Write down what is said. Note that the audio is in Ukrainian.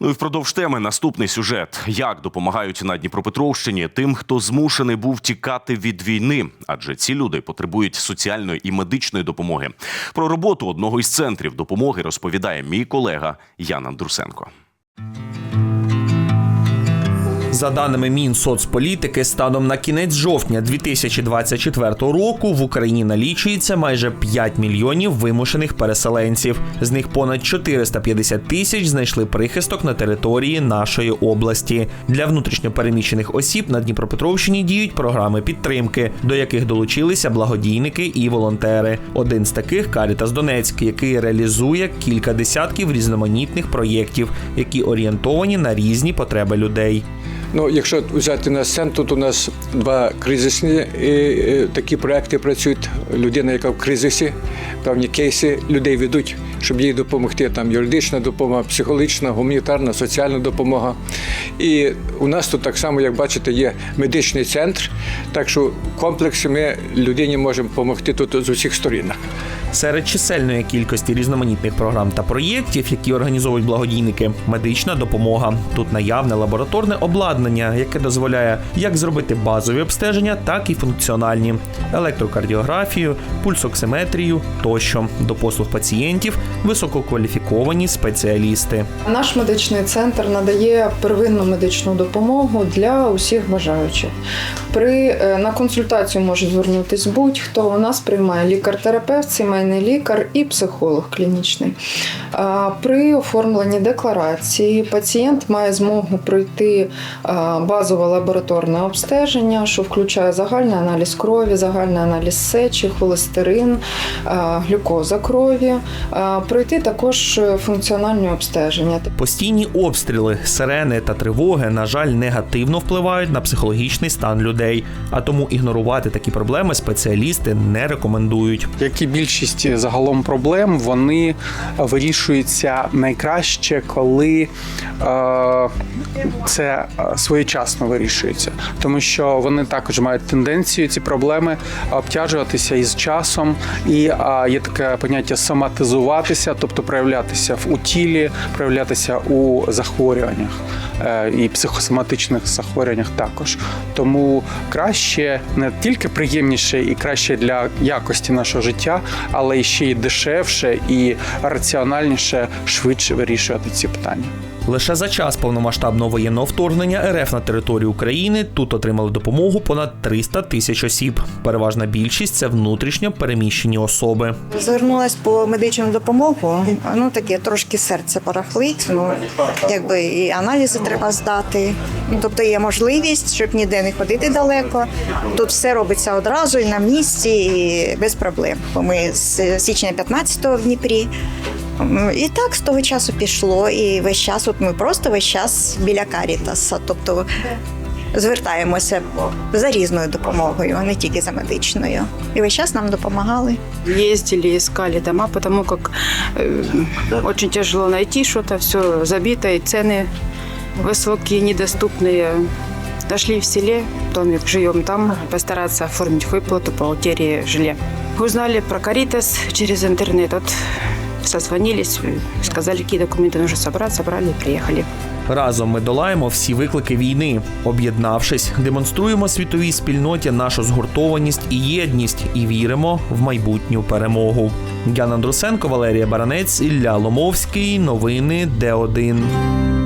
Ну і впродовж теми наступний сюжет: як допомагають на Дніпропетровщині тим, хто змушений був тікати від війни, адже ці люди потребують соціальної і медичної допомоги. Про роботу одного із центрів допомоги розповідає мій колега Ян Андрусенко. За даними Мінсоцполітики, станом на кінець жовтня 2024 року в Україні налічується майже 5 мільйонів вимушених переселенців. З них понад 450 тисяч знайшли прихисток на території нашої області. Для внутрішньопереміщених осіб на Дніпропетровщині діють програми підтримки, до яких долучилися благодійники і волонтери. Один з таких Карітас Донецьк, який реалізує кілька десятків різноманітних проєктів, які орієнтовані на різні потреби людей. Ну, якщо взяти на сцен, тут у нас два кризисні е, е, такі проекти працюють. Людина, яка в кризисі, певні кейси людей ведуть, щоб їй допомогти. Там юридична допомога, психологічна, гуманітарна, соціальна допомога. І у нас тут так само, як бачите, є медичний центр. Так що в комплексі ми людині можемо допомогти тут з усіх сторін. Серед чисельної кількості різноманітних програм та проєктів, які організовують благодійники, медична допомога. Тут наявне лабораторне обладнання, яке дозволяє як зробити базові обстеження, так і функціональні, електрокардіографію, пульсоксиметрію тощо до послуг пацієнтів висококваліфіковані спеціалісти. Наш медичний центр надає первинну медичну допомогу для усіх бажаючих. При, е, на консультацію може звернутися будь-хто. У нас приймає лікар-терапевт, лікар і психолог клінічний. При оформленні декларації пацієнт має змогу пройти базове лабораторне обстеження, що включає загальний аналіз крові, загальний аналіз сечі, холестерин, глюкоза крові, пройти також функціональні обстеження. Постійні обстріли, сирени та тривоги, на жаль, негативно впливають на психологічний стан людей. А тому ігнорувати такі проблеми спеціалісти не рекомендують. як і більшість загалом проблем, вони вирішуються найкраще, коли е, це е, своєчасно вирішується, тому що вони також мають тенденцію ці проблеми обтяжуватися із часом, і е, є таке поняття соматизуватися, тобто проявлятися в тілі, проявлятися у захворюваннях е, і психосоматичних захворюваннях також. Тому краще не тільки приємніше і краще для якості нашого життя, але ще й дешевше і раціональніше швидше вирішувати ці питання. Лише за час повномасштабного воєнного вторгнення РФ на територію України тут отримали допомогу понад 300 тисяч осіб. Переважна більшість це внутрішньо переміщені особи. Звернулась по медичну допомогу. Ну таке трошки серце порахлить. Ну якби і аналізи треба здати. Тобто є можливість, щоб ніде не ходити далеко. Тут все робиться одразу і на місці, і без проблем. Бо ми з січня 15-го в Дніпрі. М, І так з того часу пішло, і весь час, от ми просто весь час біля Карітаса. Тобто звертаємося за різною допомогою, а не тільки за медичною. І весь час нам допомагали. ездили, искали дома, потому как э, очень тяжело найти что-то, все забито, и цены высокие, недоступные. Нашли в селе, домик, живем там, постараться оформить выплату по утере жилья. Узнали про Каритас через интернет, вот созвонились, сказали, які документи нужно собрати, собрали і приїхали. Разом ми долаємо всі виклики війни. Об'єднавшись, демонструємо світовій спільноті нашу згуртованість і єдність і віримо в майбутню перемогу. Ян Андрусенко, Валерія Баранець, Ілля Ломовський. Новини Д1.